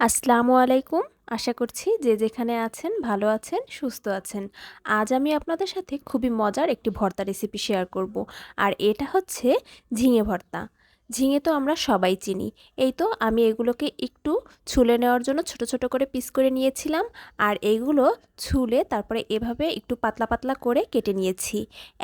আসসালামু আলাইকুম। আশা করছি যে যেখানে আছেন, ভালো আছেন, সুস্থ আছেন। আজ আমি আপনাদের সাথে খুবই মজার একটি ভর্তা রেসিপি শেয়ার করব। আর এটা হচ্ছে ঝিঙে ভর্তা। ঝিঙে তো আমরা সবাই চিনি। এই তো আমি এগুলোকে একটু ছুলে নেওয়ার জন্য ছোট ছোট করে পিস করে নিয়েছিলাম আর এগুলো ছুলে তারপরে এভাবে একটু পাতলা পাতলা করে কেটে নিয়েছি।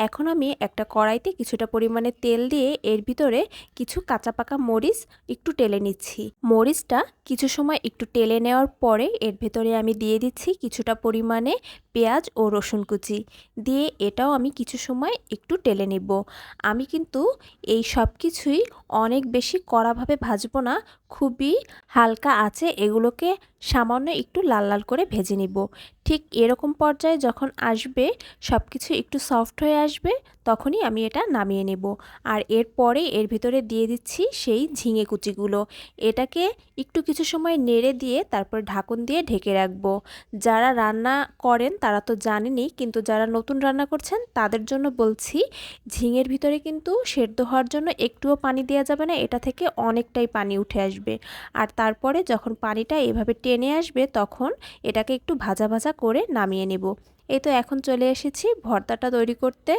এখন আমি একটা কড়াইতে কিছুটা পরিমাণে তেল দিয়ে এর ভিতরে কিছু কাঁচা পাকা মরিচ একটু টেলে নিচ্ছি। মরিচটা কিছু সময় একটু টেলে নেওয়ার পরে এর ভেতরে আমি দিয়ে দিচ্ছি কিছুটা পরিমাণে পেঁয়াজ ও রসুন কুচি। দিয়ে এটাও আমি কিছু সময় একটু টেলে নেব। আমি কিন্তু এই সব কিছুই অনেক বেশি কড়াভাবে ভাজবো না, খুবই হালকা আছে, এগুলোকে সামান্য একটু লাল লাল করে ভেজে নিব। ঠিক এরকম পর্যায়ে যখন আসবে সব কিছু একটু সফট হয়ে আসবে, তখনই আমি এটা নামিয়ে নেব। আর এরপরে এর ভিতরে দিয়ে দিচ্ছি সেই ঝিঙে কুচিগুলো। এটাকে একটু কিছু সময় নেড়ে দিয়ে তারপর ঢাকন দিয়ে ঢেকে রাখব। যারা রান্না করেন তারা তো জানেনই, কিন্তু যারা নতুন রান্না করছেন তাদের জন্য বলছি, ঝিঙের ভিতরে কিন্তু সেদ্ধ হওয়ার জন্য একটুও পানি দেওয়া যাবে না, এটা থেকে অনেকটাই পানি উঠে আসবে। আর তারপরে যখন পানিটা এভাবে টেনে আসবে, তখন এটাকে একটু ভাজা ভাজা করে নামিয়ে নেব। এই তো এখন চলে এসেছি ভর্তাটা তৈরি করতে।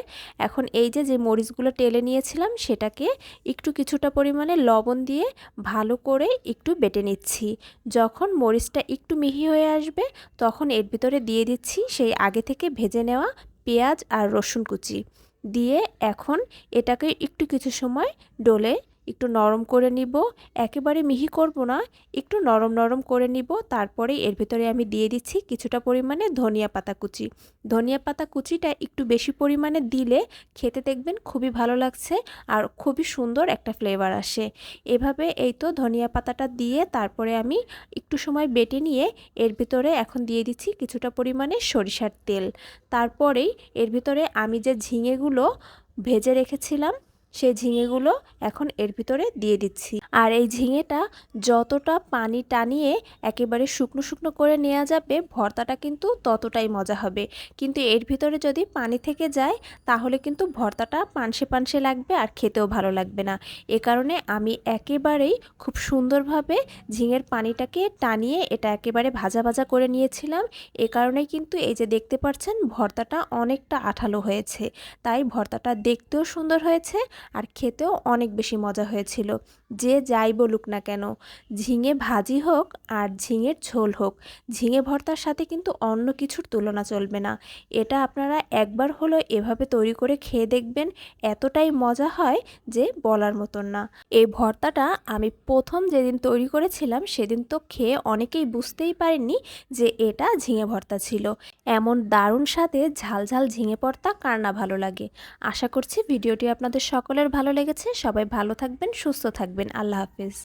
এখন এই যে যে মরিচগুলো টেলে নিয়েছিলাম, সেটাকে একটু কিছুটা পরিমাণে লবণ দিয়ে ভালো করে একটু বেটে নিচ্ছি। যখন মরিচটা একটু মিহি হয়ে আসবে, তখন এর ভিতরে দিয়ে দিচ্ছি সেই আগে থেকে ভেজে নেওয়া পেঁয়াজ আর রসুন কুচি। দিয়ে এখন এটাকে একটু কিছু সময় ডলে একটু নরম করে নিব। একেবারে মিহি করব না, একটু নরম নরম করে নিব। তারপরে এর ভিতরে আমি দিয়ে দিচ্ছি কিছুটা পরিমাণে ধনিয়া পাতা কুচি। ধনিয়া পাতা কুচিটা একটু বেশি পরিমাণে দিলে খেতে দেখবেন খুবই ভালো লাগছে আর খুবই সুন্দর একটা ফ্লেভার আসে। এভাবে এই তো ধনিয়া পাতাটা দিয়ে তারপরে আমি একটু সময় বেটে নিয়ে এর ভিতরে এখন দিয়ে দিচ্ছি কিছুটা পরিমাণে সরিষার তেল। তারপরেই এর ভিতরে আমি যে ঝিঙেগুলো ভেজে রেখেছিলাম সেই ঝিঙেগুলো এখন এর ভিতরে দিয়ে দিচ্ছি। আর এই ঝিঙেটা যতটা পানি টানিয়ে একেবারে শুকনো শুকনো করে নেওয়া যাবে, ভর্তাটা কিন্তু ততটাই মজা হবে। কিন্তু এর ভিতরে যদি পানি থেকে যায়, তাহলে কিন্তু ভর্তাটা পানসে পানসে লাগবে আর খেতেও ভালো লাগবে না। এ কারণে আমি একেবারেই খুব সুন্দরভাবে ঝিঙের পানিটাকে টানিয়ে এটা একেবারে ভাজা ভাজা করে নিয়েছিলাম। এ কারণে কিন্তু এই যে দেখতে পাচ্ছেন, ভর্তাটা অনেকটা আঠালো হয়েছে। তাই ভর্তাটা দেখতেও সুন্দর হয়েছে আর খেতেও অনেক বেশি মজা হয়েছিল। যে যাই বলুক না কেন, ঝিঙে ভাজি হোক আর ঝিঙের ঝোল হোক, ঝিঙে ভর্তার সাথে কিন্তু অন্য কিছুর তুলনা চলবে না। এটা আপনারা একবার হলো এভাবে তৈরি করে খেয়ে দেখবেন, এতটাই মজা হয় যে বলার মতন না। এই ভর্তাটা আমি প্রথম যেদিন তৈরি করেছিলাম, সেদিন তো খেয়ে অনেকেই বুঝতেই পারেননি যে এটা ঝিঙে ভর্তা ছিল। এমন দারুণ সাথে ঝাল ঝাল ঝিঙে ভর্তা কার না ভালো লাগে? আশা করছি ভিডিওটি আপনাদের সকলের ভালো লেগেছে। সবাই ভালো থাকবেন সুস্থ থাকবেন। আল্লাহ হাফিজ।